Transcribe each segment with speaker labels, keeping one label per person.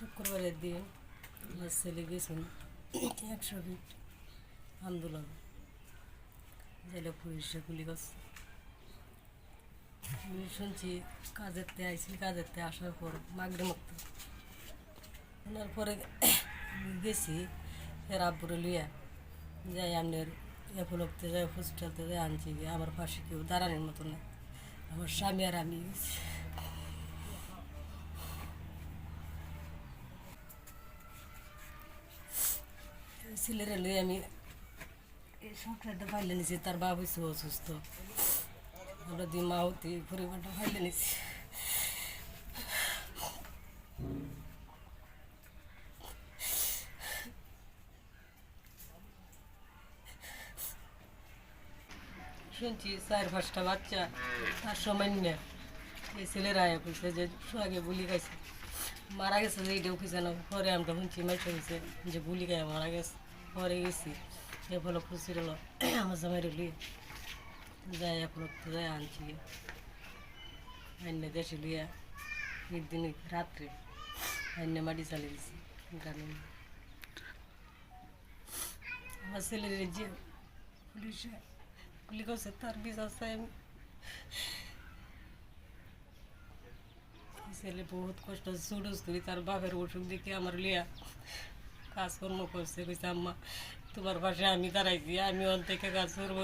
Speaker 1: শুক্রবারের দিন আমার ছেলে গেছেন একশো ফিট আন্দোলন। জেলে পুলিশে গুলি করছে। আমি শুনছি কাজের তে আইসি কাজের তে আসার পর মাগরে মুক্ত ওনার পরে গেছি ফের আব্বুরে লিয়া যাই আপনার এপলকতে যাই, হসপিটালতে যাই, আনছি আমার পাশে কেউ দাঁড়ানোর মতো না আমার স্বামী আর আমি ছেলেরা লই আমি এই সংসারটা ফাইলে নিছি তার বাপ হয়েছে অসুস্থ আমরা দুই মা হতে পরিবারটা ফাইলে নিছি শুনছি চার পাঁচটা বাচ্চা তার সময় না এই ছেলেরা কইছে যে সোহাগে বুলি গাইছে মারা গেছে যে এইটাও কিছু না পরে আমরা শুনছি মাইসে গেছে যে বুলি গায়ে মারা গেছে পরে গেছি। এ ফলে খুশি হলো আমার জামাই রলি যাই এখন যাই আনছি। আইনে দেশে লিয়া ঈদ দিন রাত্রে আইনে মাটি চালিয়ে দিছি গ্রামে আমার ছেলের যে পুলিশে গুলি করছে, তার চাই আমি। ছেলে বহুত কষ্ট ছুটুস করি, তার বাপের অসুখ দেখে আমার লিয়া কাজকর্ম করছে, কইছে, আম্মা, তোমার পাশে আমি দাঁড়াইছি, আমি অন থেকে কাজ করব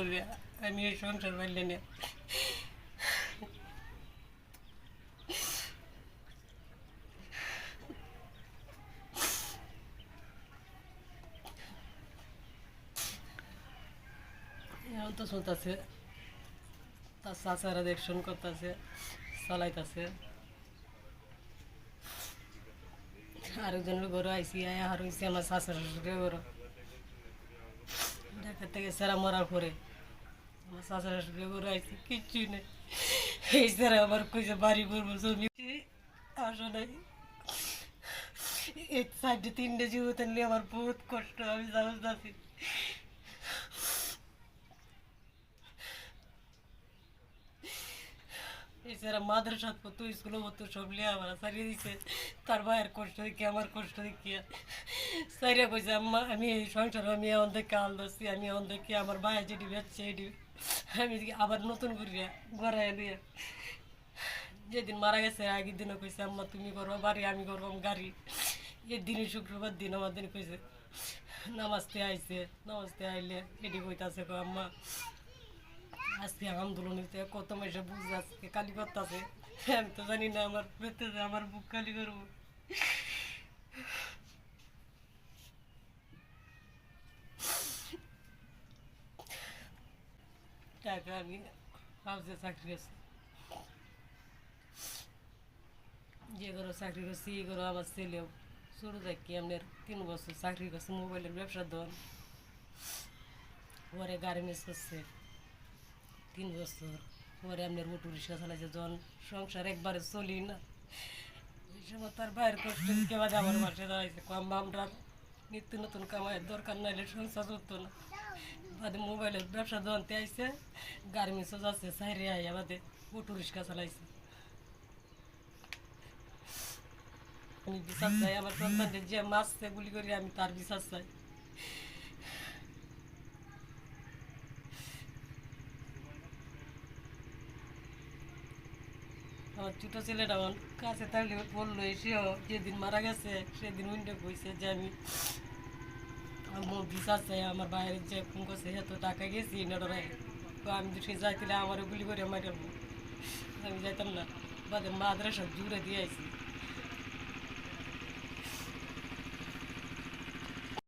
Speaker 1: আমি এই সংসার পাইলে না। তো শুনতেছে তার চাচারা দেখশন করতেছে, চালাইতেছে। আরেকজনের ঘরে আইসি আর হয়েছে আমার শাশুড় ঘর ঢাকা থেকে সেরা মরার পরে আমার শাশুড় ঘরে আইসি কিচ্ছুই নেই। এই সেরা আমার কইছে, বাড়ি করব, জমি আসো নাই। এক সাইডে তিনটে জীবতে নিয়ে আমার বহুত কষ্ট, আমি জানাচ্ছি এছাড়া মাদ্রাসা কত স্কুলে কত সব লিয়ে আমার সারিয়ে দিছে। তার ভাইয়ের কষ্ট দেখি, আমার কষ্ট দেখি। সারিয়া কইছে, আম্মা, আমি এই সংসার, আমি এখন থেকে আল ধরছি, আমি এখন থেকে আমার ভাই যেটি বেচছে এটি আমি আবার নতুন করিয়া গড়াই দিয়ে যেদিন মারা গেছে, আগের দিনও কইছে, আম্মা, তুমি করব বাড়ি আমি করব গাড়ি। এর দিনই শুক্রবার দিন আমার দিন কইছে, নামাজতে আইছে, নামাজতে আইলে এটি কইতাছে আম্মা আজকে আন্দোলনীতে কত মাসে বুঝে আজকে কালি করতেছে। আমি তো জানি না আমার পেতেছে আমার বুক কালি করব। টাকা আমি চাকরি করছি। যে করো চাকরি করছি ছেলেও। আপনার তিন বছর চাকরি করছে, মোবাইলের ব্যবসা দন পরে গার্মেন্টস করছে। তিন বছর। পরে আপনার অটো রিক্সা চালাইছে যখন সংসার একবারে চলি না। এই সময় তার বাইরের কষ্ট কে বাদে আমার পাশে দাঁড়াইছে, কম আমরা নিত্য নতুন কামাইয়ের দরকার নাইলে সংসার চলতো না। বাদে মোবাইলের ব্যবসা দোকানতে আইছে, গার্মেন্টসও যাচ্ছে, সাইরে আইয়া বাদে অটো রিক্সা চালাইছে। আমি বিশ্বাস চাই, আমার সন্তানদের যে মাছছে গুলি করি, আমি তার বিশ্বাস চাই। আমার ছোটো ছেলেটা আমার কাছে থাকলে বলল, এসেও যেদিন মারা গেছে, সেদিন উইন্ডে কইছে যে আমি আমার ভিসা চাই আমার বাইরে যে ফোন করছে, এত টাকা গেছি নডরাই তো আমি তো সে যাইতে আমার গুলি করে মারব আমি যাইতাম না, বাদে মাদ্রাসা জুড়ে দিয়ে আইছি।